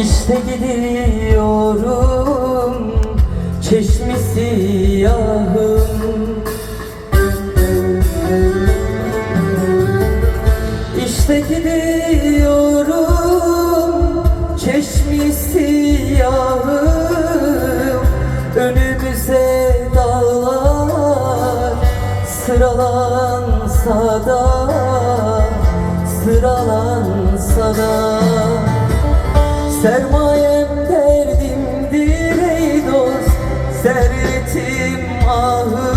İşte gidiyorum çeşmi siyahım İşte gidiyorum çeşmi siyahım Önümüze dağlar sıralansa da Sıralansa da Servetim ahım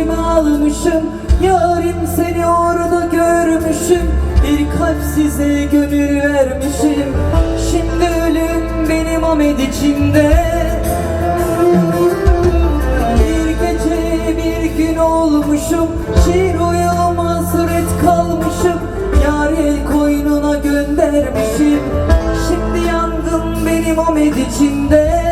düşüme almışım Yarim seni orada görmüşüm. Bir kalp size gönül vermişim. Şimdi ölüm benim amed içimde. Bir gece bir gün olmuşum Şiir uyuma hasret kalmışım. Yar el koynuna göndermişim. Şimdi yangın benim amed içimde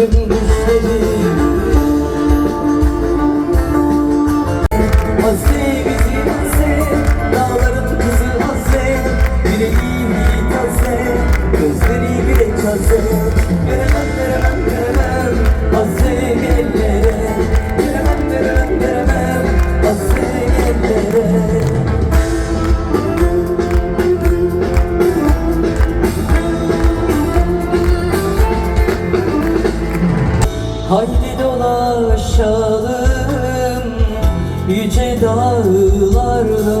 sobreviver. Dolaşalım yüce dağlarda.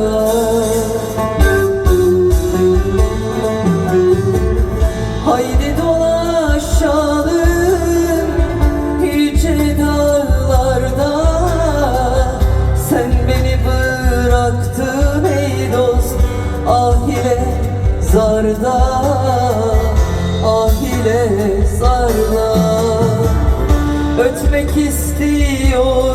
Haydi dolaşalım yüce dağlarda. Sen beni bıraktın ey dost ahire zarda. Ahire zarda. Ötmek istiyorum vacío.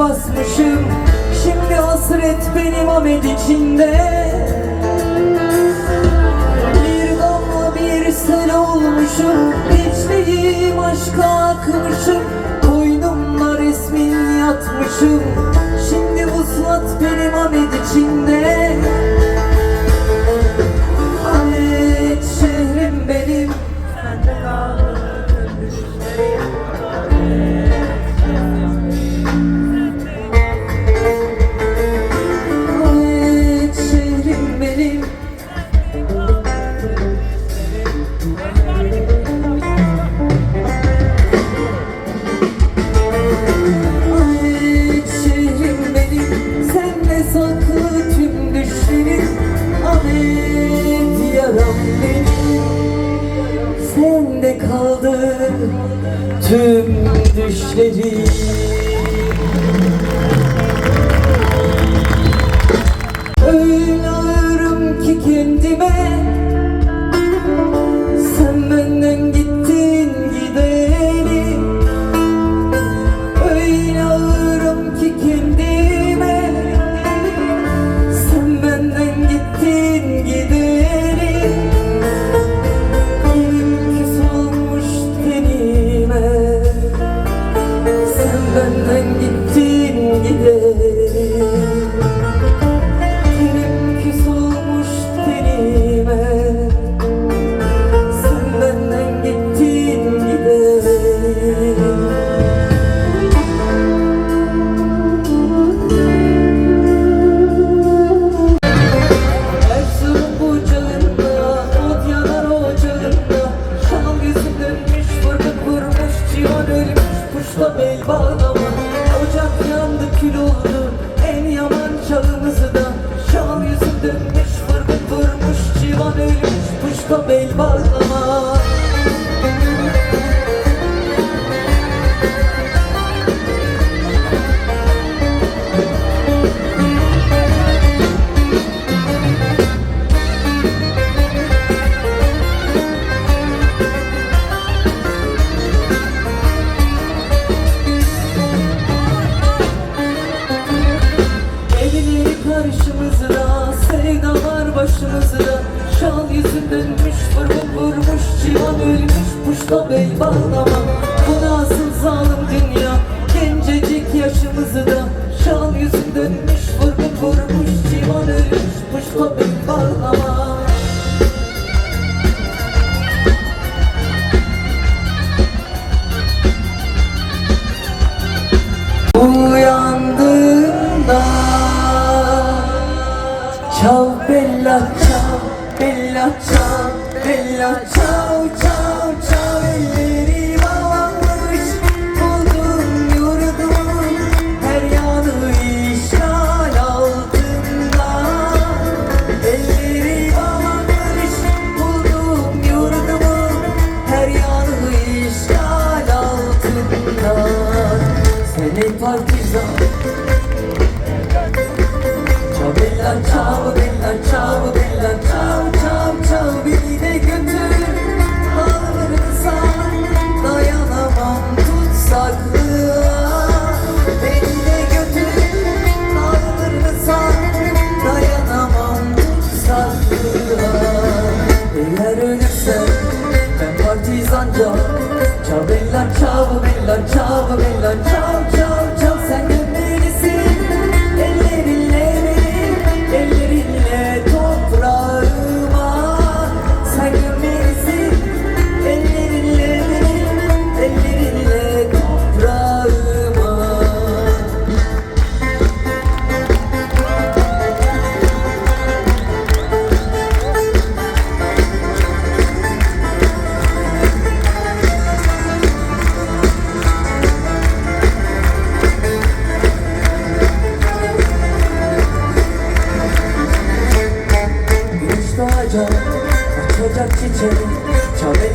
Basmışım Şimdi hasret benim amed içinde. Bir damla bir sel olmuşum. İçtiğim aşka akmışım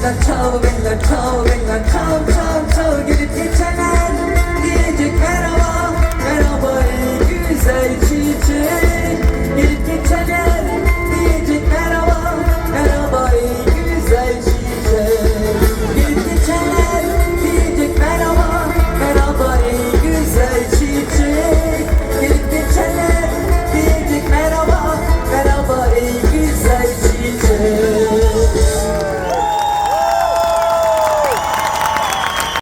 the toe, in the toe, in the toe, toe.